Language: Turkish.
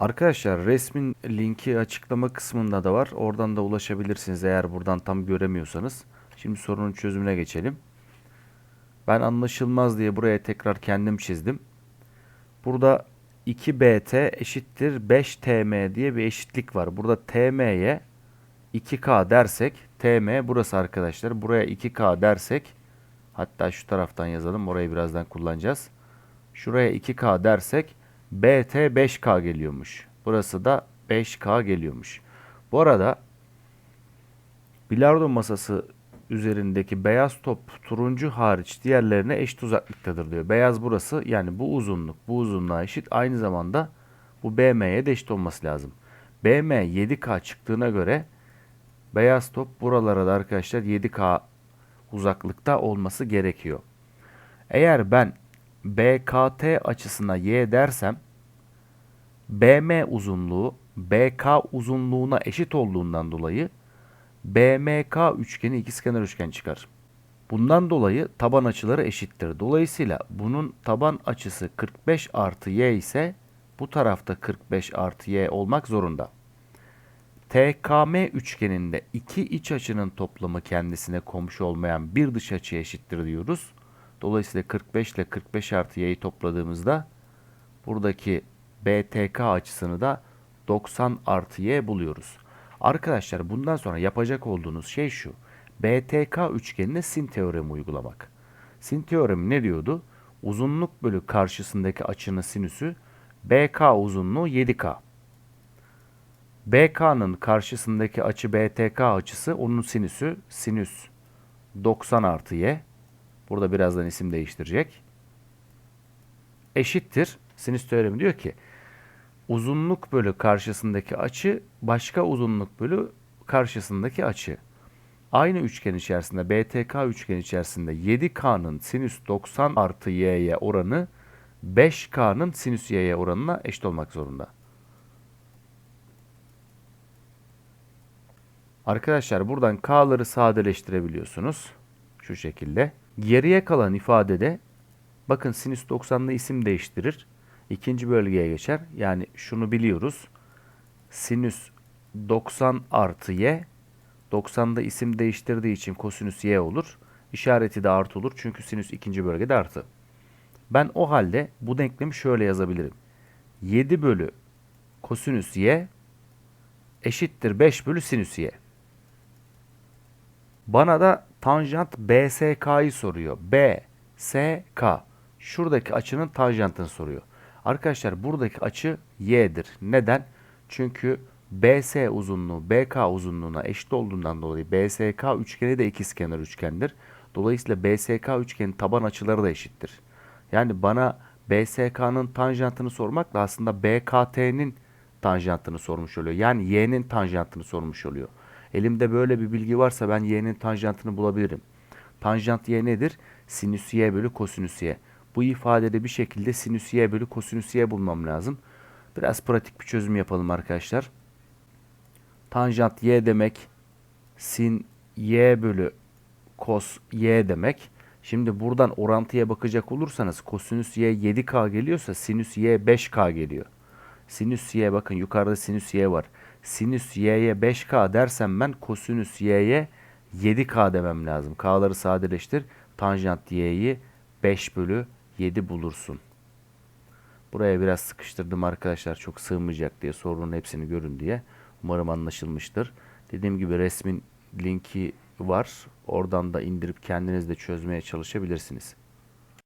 Arkadaşlar resmin linki açıklama kısmında da var. Oradan da ulaşabilirsiniz eğer buradan tam göremiyorsanız. Şimdi sorunun çözümüne geçelim. Ben anlaşılmaz diye buraya tekrar kendim çizdim. Burada 2BT eşittir 5TM diye bir eşitlik var. Burada TM'ye 2K dersek TM burası arkadaşlar. Buraya 2K dersek hatta şu taraftan yazalım. Orayı birazdan kullanacağız. Şuraya 2K dersek BT 5K geliyormuş. Burası da 5K geliyormuş. Bu arada bilardo masası üzerindeki beyaz top turuncu hariç diğerlerine eşit uzaklıktadır diyor. Beyaz burası yani bu uzunluk bu uzunluğa eşit. Aynı zamanda bu BM'ye de eşit olması lazım. BM 7K çıktığına göre beyaz top buralara da arkadaşlar 7K uzaklıkta olması gerekiyor. Eğer ben BKT açısına y dersem BM uzunluğu BK uzunluğuna eşit olduğundan dolayı BMK üçgeni ikizkenar üçgen çıkar. Bundan dolayı taban açıları eşittir. Dolayısıyla bunun taban açısı 45 artı y ise bu tarafta 45 artı y olmak zorunda. TKM üçgeninde iki iç açının toplamı kendisine komşu olmayan bir dış açıya eşittir diyoruz. Dolayısıyla 45 ile 45 artı y'yi topladığımızda buradaki BTK açısını da 90 artı y buluyoruz. Arkadaşlar bundan sonra yapacak olduğunuz şey şu. BTK üçgenine sin teoremi uygulamak. Sin teoremi ne diyordu? Uzunluk bölü karşısındaki açının sinüsü BK uzunluğu 7K. BK'nın karşısındaki açı BTK açısı onun sinüsü sinüs 90 artı y. Burada birazdan isim değiştirecek. Eşittir. Sinüs teoremi diyor ki uzunluk bölü karşısındaki açı başka uzunluk bölü karşısındaki açı. Aynı üçgen içerisinde BTK üçgen içerisinde 7K'nın sinüs 90 artı y'ye oranı 5K'nın sinüs y'ye oranına eşit olmak zorunda. Arkadaşlar buradan K'ları sadeleştirebiliyorsunuz. Şu şekilde. Geriye kalan ifadede bakın sinüs 90'lı isim değiştirir. İkinci bölgeye geçer. Yani şunu biliyoruz. Sinüs 90 artı y 90'da isim değiştirdiği için kosinüs y olur. İşareti de artı olur. Çünkü sinüs ikinci bölgede artı. Ben o halde bu denklemi şöyle yazabilirim. 7 bölü kosinüs y eşittir 5 bölü sinüs y. Bana da tanjant BSK'yı soruyor. BSK. Şuradaki açının tanjantını soruyor. Arkadaşlar buradaki açı y'dir. Neden? Çünkü BS uzunluğu BK uzunluğuna eşit olduğundan dolayı BSK üçgeni de ikizkenar üçgendir. Dolayısıyla BSK üçgenin taban açıları da eşittir. Yani bana BSK'nın tanjantını sormakla aslında BKT'nin tanjantını sormuş oluyor. Yani y'nin tanjantını sormuş oluyor. Elimde böyle bir bilgi varsa ben y'nin tanjantını bulabilirim. Tanjant y nedir? Sinüs y bölü kosinüs y. Bu ifadede bir şekilde sinüs y bölü kosinüs y bulmam lazım. Biraz pratik bir çözüm yapalım arkadaşlar. Tanjant y demek sin y bölü kos y demek. Şimdi buradan orantıya bakacak olursanız kosinüs y 7k geliyorsa sinüs y 5k geliyor. Sinüs y bakın yukarıda sinüs y var. Sinüs y'ye 5k dersem ben kosinüs y'ye 7k demem lazım. K'ları sadeleştir. Tanjant y'yi 5 bölü 7 bulursun. Buraya biraz sıkıştırdım arkadaşlar çok sığmayacak diye sorunun hepsini görün diye. Umarım anlaşılmıştır. Dediğim gibi resmin linki var. Oradan da indirip kendiniz de çözmeye çalışabilirsiniz.